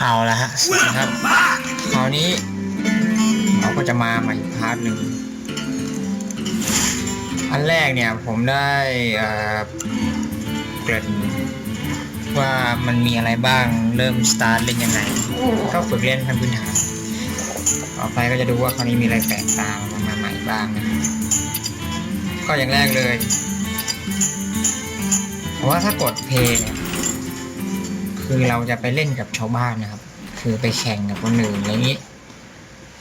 เอาละฮะนะครับคราวนี้ เราก็จะมาใหม่พาร์ทหนึ่งอันแรกเนี่ยผมได้เอ่อเกริ่นว่ามันมีอะไรบ้างเริ่มสตาร์ทเล่นยังไงก็ฝึกเล่นขั้นพื้นฐานต่อไปก็จะดูว่าคราวนี้มีอะไรแปลกตามาใหม่บ้างนะก็อย่างแรกเลยเพราะว่าถ้ากดเพลย์เนี่ย คือเราจะไปเล่นกับชาวบ้านนะครับ คือไปแข่งกับคนอื่นอะไรนี้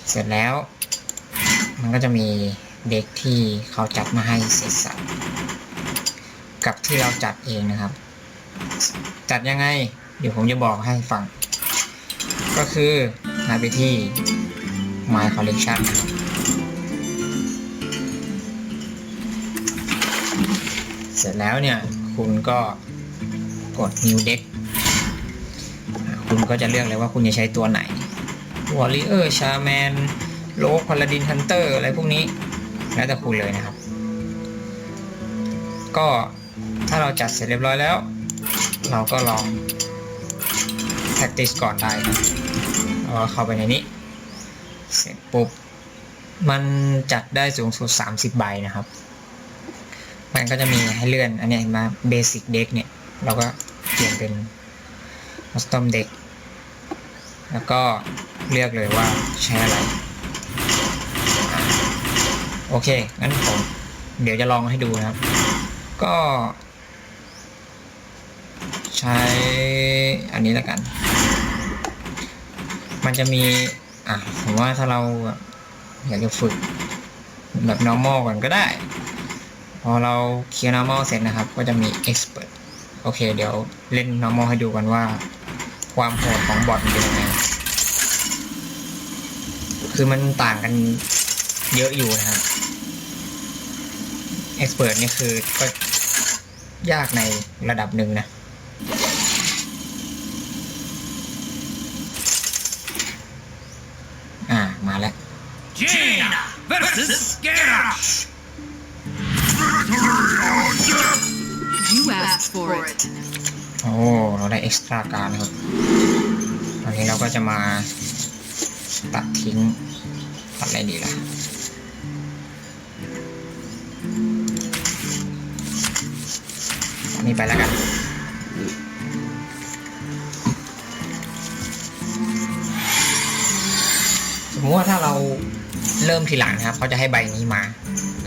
เสร็จแล้ว มันก็จะมีเด็กที่เขาจัดมาให้เสร็จสับกับที่เราจัดเองนะครับ จัดยังไง เดี๋ยวผมจะบอกให้ฟัง ก็คือมาไปที่ My Collection นเสร็จแล้วเนี่ย คุณก็กด New Deck คุณก็จะเลือกเลยว่าคุณจะใช้ตัวไหนวอลเลอร์ชาแมนโลกพาลาดินฮันเตอร์อะไรพวกนี้ แล้วแต่คุณเลยนะครับ ก็ถ้าเราจัดเสร็จเรียบร้อยแล้ว เราก็ลอง practice ก่อนได้เราเข้าไปในนี้ เสร็จปุ๊บ มันจัดได้สูงสุด 30 ใบนะครับ มันก็จะมีให้เลื่อน อันนี้มา basic deck เนี่ย เราก็เปลี่ยนเป็น custom deck แล้วก็เลือกเลยว่าใช้อะไร โอเค งั้นผม เดี๋ยวจะลองให้ดูนะครับ ก็ ใช้อันนี้แล้วกัน มันจะมี อะ ผมว่าถ้าเราอยากจะฝึกแบบ normal ก่อนก็ได้ พอเราเคลียร์ normal เสร็จนะครับ ก็จะมี expert โอเค เดี๋ยวเล่น normal ให้ดูกันว่า ความโหดของบอทมันเป็นยังไง คือมันต่างกันเยอะอยู่นะครับ expert นี่คือก็ยากในระดับหนึ่งนะ อ่า มาแล้ว Jaina versus Garrosh. You asked for it. โอ้เราได้เอ็กซ์ตร้าการนะครับ ตอนนี้เราก็จะมาตัดทิ้ง ตัดอะไรดีล่ะนนี้ไปแล้วกันสมมติว่าถ้าเราเริ่มทีหลังนะครับเขาจะให้ใบนี้มา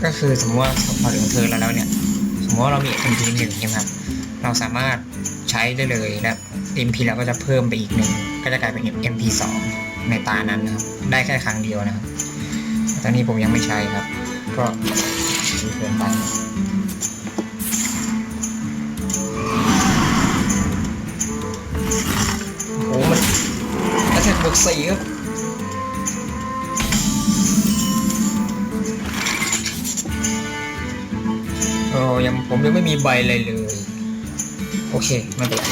ก็คือสมมติว่าพอถึงเธอแล้วเนี่ย สมมติว่าเรามี MP หนึ่งใช่ไหมครับ เราสามารถ ใช้ได้เลยและ MP เราก็จะเพิ่มไปอีกหนึ่งก็จะกลายเป็น MP สองในตานั้นนะครับ ได้แค่ครั้งเดียวนะครับตอนนี้ผมยังไม่ใช้ครับ ก็ดีเกินไปโอ้โหมันกระแทกบวกสี่ครับโอ้ยังผมยังไม่มีใบเลยเลย โอเค ไม่เป็นไร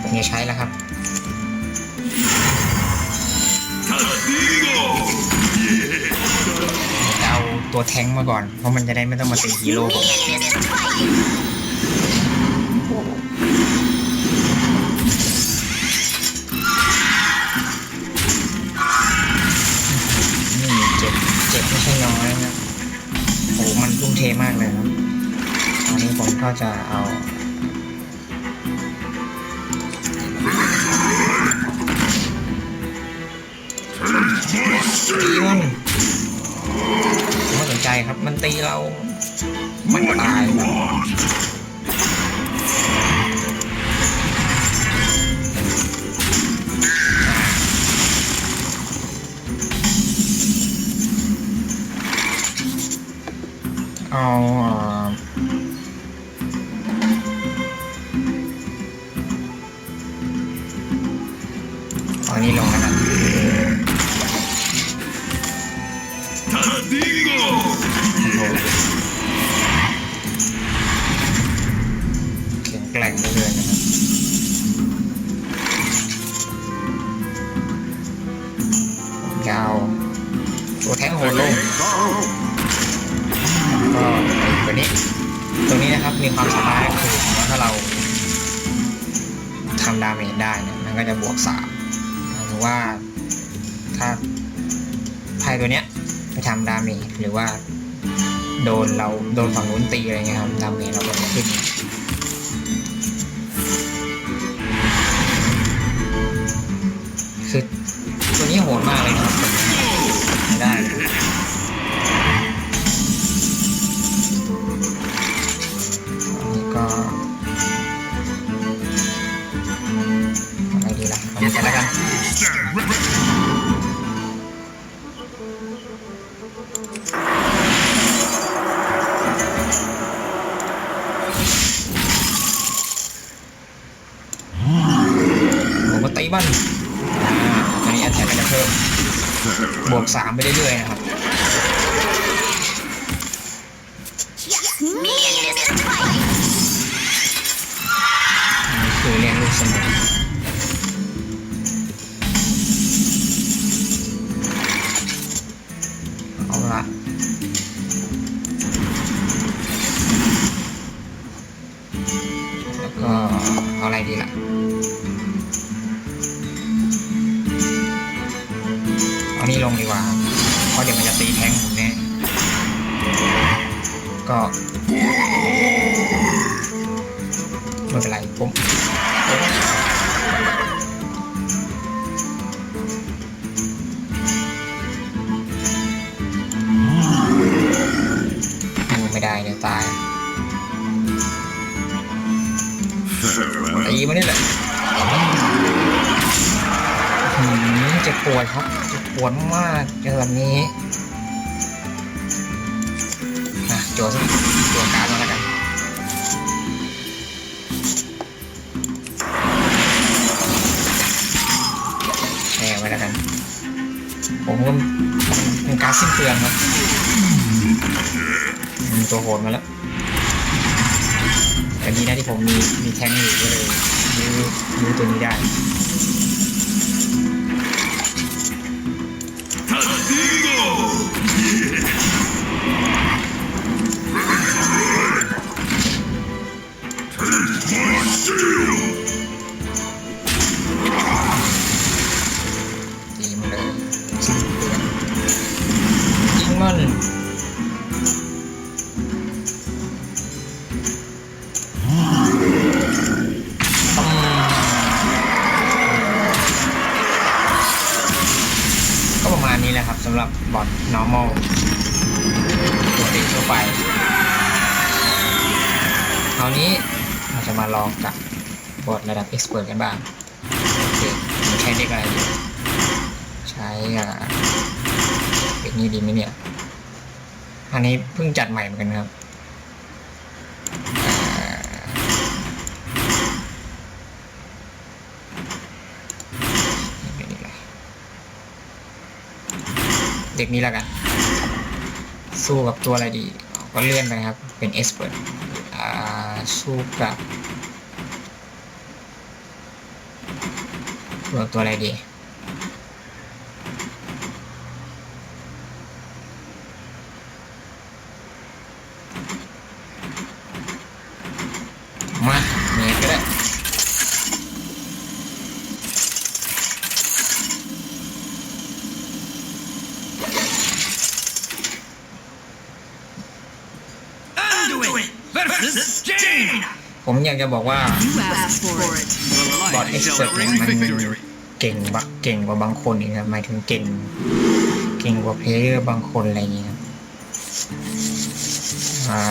ผมจะใช้แล้วครับเอาตัวแทงมาก่อน เพราะมันจะได้ไม่ต้องมาตีฮีโร่ผม จะเอาตีมันไม่สนใจครับ มันตีเรา มันตายเอา แข็งแกร่งเลือเกินะครับยาวตัวแท้งโหดลงก็ตัวนี้ตัวนี้นะครับมีความสามารถคือถ้าเราทำดาเมจได้เนี่ยมันก็จะบวกสามหรือว่าถ้าไพ่ตัวเนี้ยไปทำดาเมจหรือว่าโดนเราโดนฝั่งนู้นตีอะไรเงี้ยครับดาเมจเราก็จะขึ้น สามไปเรื่อยๆนะครับ Me and Mr. Twilight. นี่คือเรียนลูกสมุน มาเนี่ยแหละหืมเจ็บปวดครับเจ็บปวดมากเจอแบบนี้อะโจทย์สิโจทย์การมาแล้วกันแชร์ไว้แล้วกัน ผมก็เป็นการสิ้นเปลืองครับอืมตัวโหดมาแล้ว แต่ดีนะที่ผมมีมีแทงอยู่ก็เลยยื้อยื้อตัวนี้ได้ มาณนี้แหละครับสำหรับบอท normal ตัวตีทั่วไปคราวนี้เราจะมาลองกับบอทระดับ expert กันบ้างโอเคผมใช้เด็กอะไรดีใช้อ่าเป็นนี้ดีไหมเนี่ย อันนี้เพิ่งจัดใหม่เหมือนกันครับอ่าเป็นอีกแล้ว เด็กนี้แล้วกัน สู้กับตัวอะไรดี ก็เลื่อนไปครับ เป็นเอสเปิดอ่าสู้กับสู้กับตัวอะไรดี มาเมตรก็ได้ Anduin versus Jane. ผมอ ยากจะบอกว่า You asked for it. The But light it's shall bring certain- victory. เก่งบะเก่งกว่าบางคนอีกครับหมายถึงเก่ง เก่งกว่าเพลเยอร์บางคนอะไรอย่างเงี้ยครับอ่า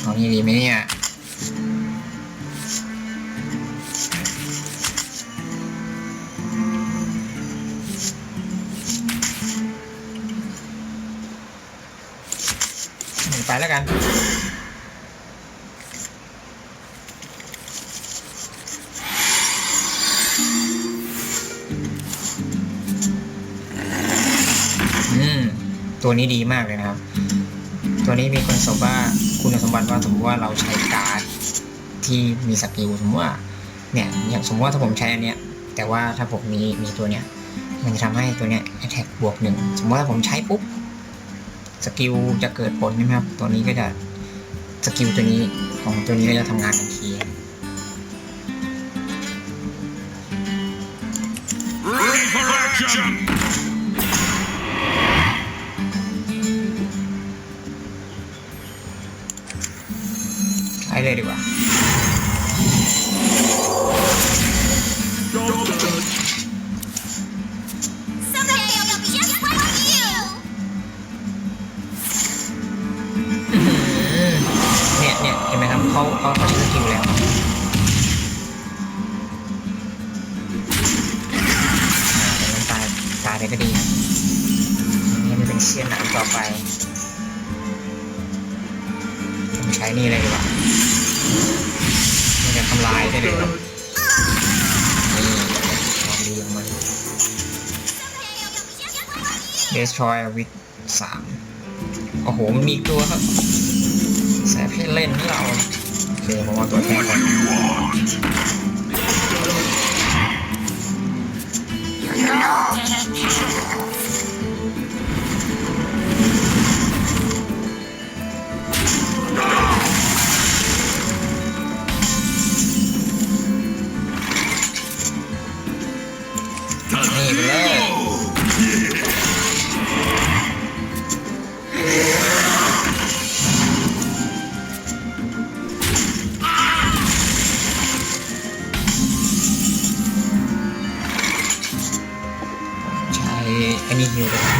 เอานี่ดีไหมเนี่ย ไปแล้วกันอืมตัวนี้ดีมากเลยนะครับ ตัวนี้มีคุณสมบัติคุณสมบัติว่าสมมติว่าเราใช้การ์ดที่มีสกิลสมมติว่าเนี่ยอย่างสมมติว่าถ้าผมใช้อันเนี้ย แต่ว่าถ้าผมมีมีตัวเนี้ย มันจะทำให้ตัวเนี้ย attack บวกหนึ่งสมมติว่าผมใช้ปุ๊บ สกิลจะเกิดผลใช่ไหมครับ ตัวนี้ก็จะสกิลตัวนี้ของตัวนี้ก็จะทำงานทันที Ready for action! ใช้เลยดีกว่า destroy with สามโอ้โห มันมีตัวครับ แสบให้เล่นให้เราโอเคผมเอาตัวแทนก่อน อั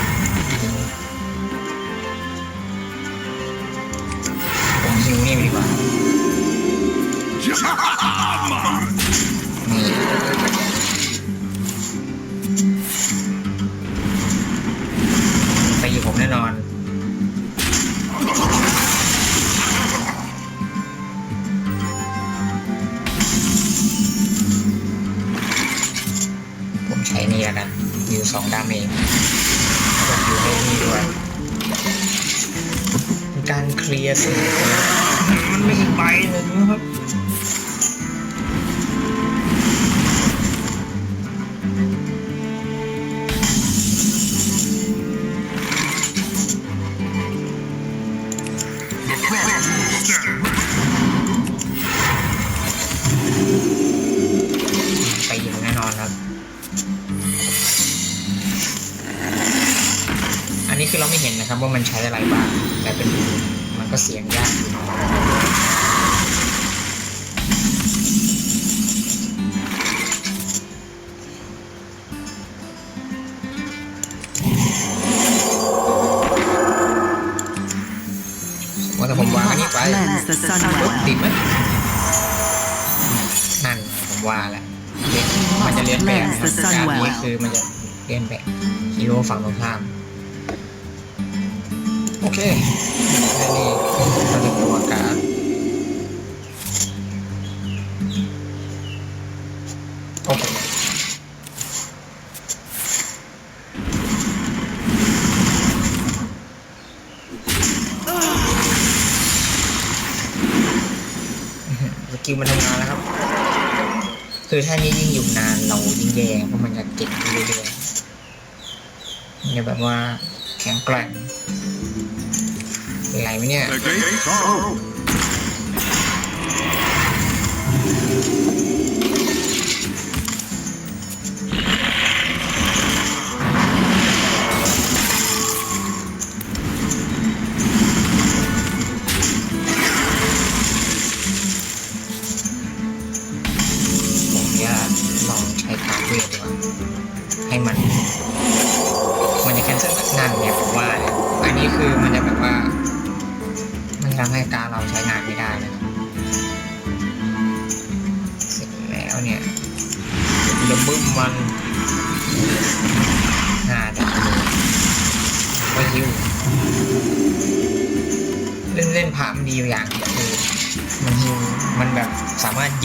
แล้วกันอยู่สองดาเมจแล้วก็อยู่ในนี้ด้วยการเคลียร์สิ่งมันไม่อีกใบหนึ่งนะครับ นนะครับว่ามันใช้อะไรบ้าง แต่เป็นมันก็เสียงยากอยู่ว่าแต่ผมวางอันนี้ไป Cleanse the ปุ๊บ Sunwell. ติดไหมนั่นผมว่าแหละมันจะเลียนแบบ Cleanse the การนี้ Sunwell คือมันจะเลียนแบบฮีโร่ฝั่งตรงข้าม โอเคแค่นี้เราจะตัวการ โอเคสกิลมันทำงานแล้วครับ คือถ้านี้ยิ่งอยู่นานเรายิ่งแย่เพราะมันจะเก่งขึ้นเรื่อยๆมันจะแบบว่า แข็งแกร่งไรไหมเนี่ย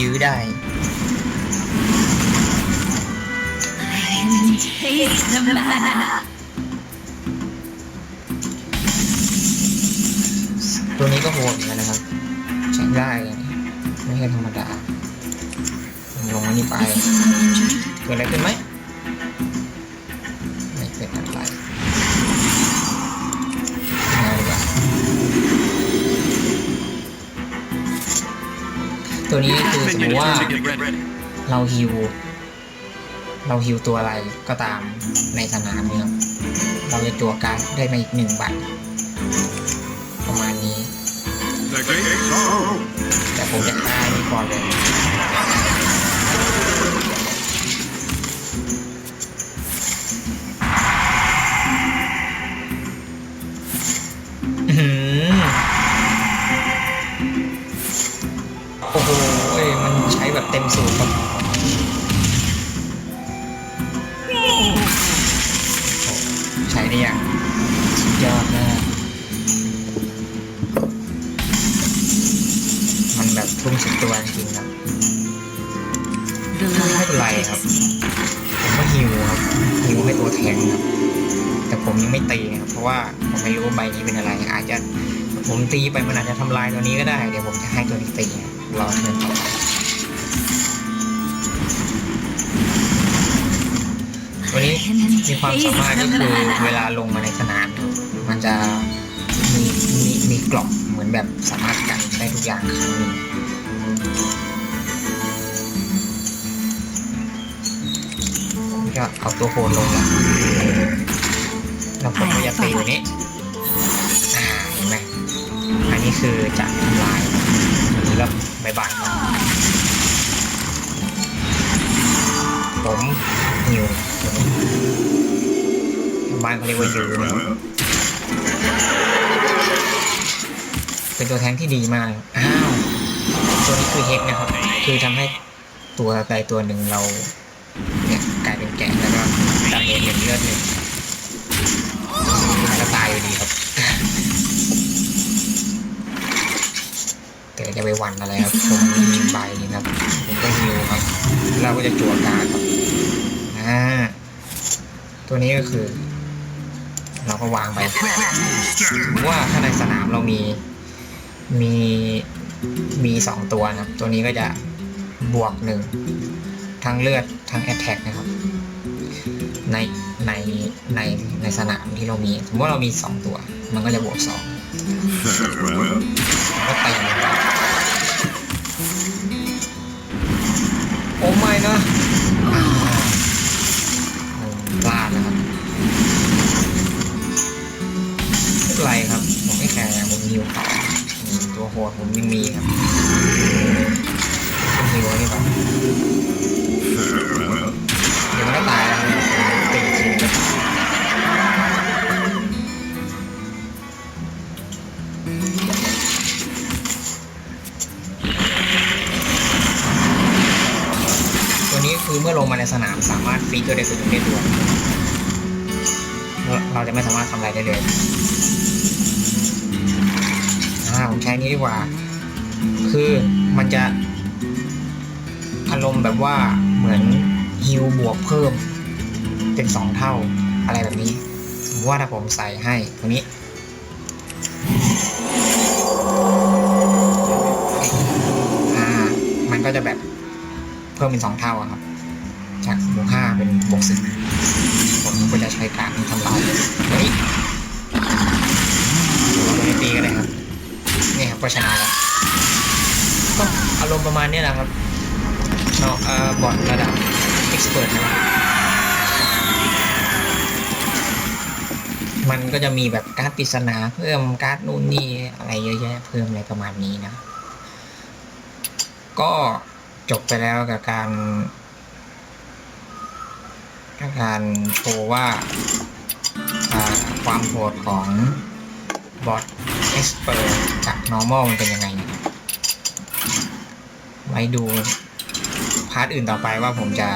ยื้อได้ Taste the mana. ตัวนี้ก็โหดเหมือนกันนะครับใช้ได้เลยไม่ใช่ธรรมดา ลงอันนี้ไป เกิดอะไรขึ้นไหม ตัวนี้คือสมมติว่าเราฮิว เราฮิวตัวอะไรก็ตามในสนามเนี่ยครับเราจะจั่วการ์ดได้มาอีกหนึ่งใบประมาณนี้ The gates are open. แต่ผมจะฆ่านี่ก่อนเลย เต็มสูตรครับใช้ได้ย่างสุดยอดมากมันแบบทุ่มสุดตัวจริงครับไม่เป็นไรครับ ผมก็ฮิวครับฮิวให้ตัวแทงครับ แต่ผมยังไม่ตีครับ เพราะว่าผมไม่รู้ว่าใบนี้เป็นอะไร อาจจะผมตีไปมันอาจจะทำลายตัวนี้ก็ได้ เดี๋ยวผมจะให้ตัวนี้ตีครับรอเทิร์นต่อไป ตัวนี้มีความสามารถก็คือเวลาลงมาในสนาม มันจะมีมีมีกล่องเหมือนแบบสามารถกันได้ทุกอย่างครั้งหนึ่งผมจะเอาตัวโคนลงแล้วแล้วผมก็จะตีอยู่นี้อ่าเห็นไหมอันนี้คือจะทำลายอันนี้ก็บายบายผม หิวตัวนี้บ้านเขาเรียกว่าหิวนะครับเป็นตัวแทงที่ดีมาก อ้าว ตัวนี้คือเฮกนะครับ คือทำให้ตัวใดตัวหนึ่งเราเนี่ยกลายเป็นแกะแล้วก็ดาเมจเลือดหนึ่งแล้วก็ตายอยู่ดีครับ แต่จะไปหวันอะไรครับผมมีใบนะครับ ผมก็ฮิวครับ เราก็จะจั่วการ ตัวนี้ก็คือ เราก็วางไปว่าถ้าในสนามเรามีมีมีสองตัวนะครับ ตัวนี้ก็จะบวกหนึ่งทั้งเลือดทั้งแอ t แทกนะครับ ในในในในสนามที่เรามีสมมติว่าเรามีสองตัว มันก็จะบวกสองก็ตีมันโอ้ไม่นะ ฮิวต่ออืมตัวโหดผมยังมีครับมฮิวนี่แบ คือมันจะอารมณ์แบบว่าเหมือนฮิวบวกเพิ่ม เป็นสองเท่าอะไรแบบนี้สมมติว่าถ้าผมใส่ให้ตรงนี้อ่ามันก็จะแบบเพิ่มเป็นสองเท่าครับ จากบวกห้าเป็นบวกสิบผมก็จะใช้การทำลายเฮ้ยเราไปตีก็ได้ครับ นี่ครับก็ชนะแล้วารมณ์ประมาณนี้แหละครับเนาะบอร์ดระดับ expert นะครับมันก็จะมีแบบการ์ดปริศนาเพิ่มการ์ดนู่นนี่อะไรเยอะแยะเพิ่มอะไรประมาณนี้นะ ก็จบไปแล้วกับการกับการโชว์ว่าความโหดของบอท expert จาก normal มันเป็นยังไงนะ ว้ดูพาร์ทอื่นต่อไปว่าผมจะ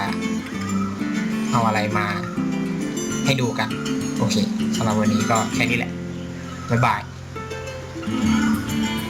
เอาอะไรมาให้ดูกัน โอเคสำหรับวันนี้ก็แค่นี้แหละ บ๊ายบาย